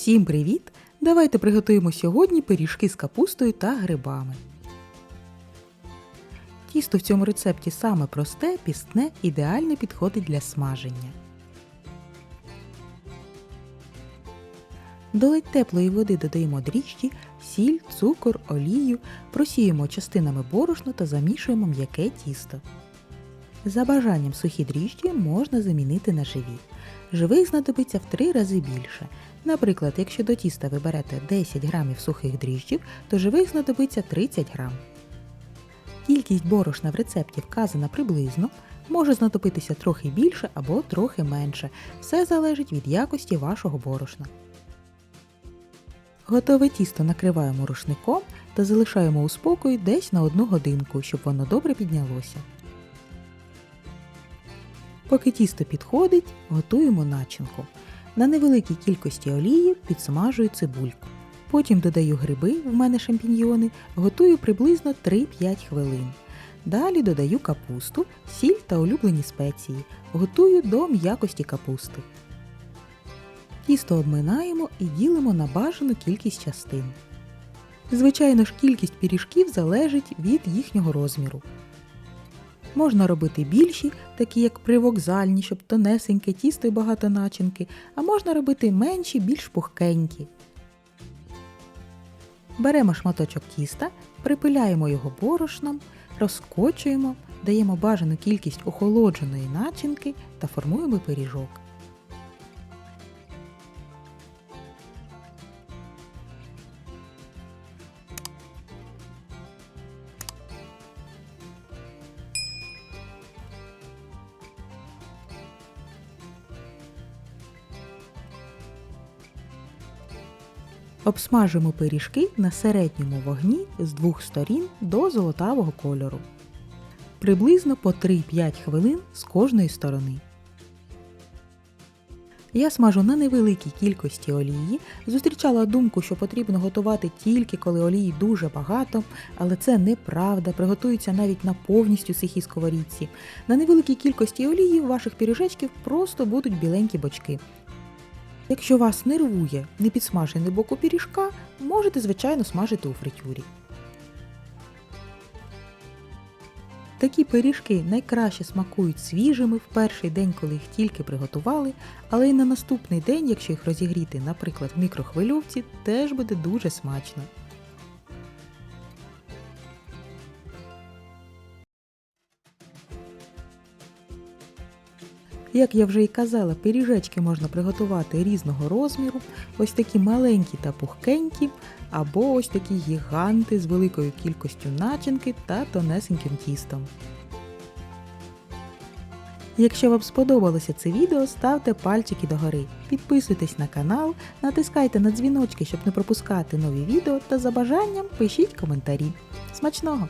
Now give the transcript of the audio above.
Всім привіт! Давайте приготуємо сьогодні пиріжки з капустою та грибами. Тісто в цьому рецепті саме просте, пістне, ідеально підходить для смаження. До ледь теплої води додаємо дріжджі, сіль, цукор, олію, просіємо частинами борошно та замішуємо м'яке тісто. За бажанням сухі дріжджі можна замінити на живі. Живих знадобиться в 3 рази більше. Наприклад, якщо до тіста ви берете 10 грамів сухих дріжджів, то живих знадобиться 30 грам. Кількість борошна в рецепті вказана приблизно, може знадобитися трохи більше або трохи менше. Все залежить від якості вашого борошна. Готове тісто накриваємо рушником та залишаємо у спокої десь на 1 годинку, щоб воно добре піднялося. Поки тісто підходить, готуємо начинку. На невеликій кількості олії підсмажую цибульку. Потім додаю гриби, в мене шампіньйони, готую приблизно 3-5 хвилин. Далі додаю капусту, сіль та улюблені спеції. Готую до м'якості капусти. Тісто обминаємо і ділимо на бажану кількість частин. Звичайно ж, кількість пиріжків залежить від їхнього розміру. Можна робити більші, такі як привокзальні, щоб тонесеньке тісто і багато начинки, а можна робити менші, більш пухкенькі. Беремо шматочок тіста, припиляємо його борошном, розкочуємо, даємо бажану кількість охолодженої начинки та формуємо пиріжок. Обсмажимо пиріжки на середньому вогні з двох сторін до золотавого кольору. Приблизно по 3-5 хвилин з кожної сторони. Я смажу на невеликій кількості олії. Зустрічала думку, що потрібно готувати тільки коли олії дуже багато, але це неправда, приготується навіть на повністю сухій сковорідці. На невеликій кількості олії ваших пиріжечків просто будуть біленькі бочки. Якщо вас нервує непідсмажений бок у пиріжка, можете, звичайно, смажити у фритюрі. Такі пиріжки найкраще смакують свіжими в перший день, коли їх тільки приготували, але й на наступний день, якщо їх розігріти, наприклад, в мікрохвильовці, теж буде дуже смачно. Як я вже і казала, пиріжечки можна приготувати різного розміру, ось такі маленькі та пухкенькі, або ось такі гіганти з великою кількістю начинки та тонесеньким тістом. Якщо вам сподобалося це відео, ставте пальчики догори, підписуйтесь на канал, натискайте на дзвіночки, щоб не пропускати нові відео та за бажанням пишіть коментарі. Смачного!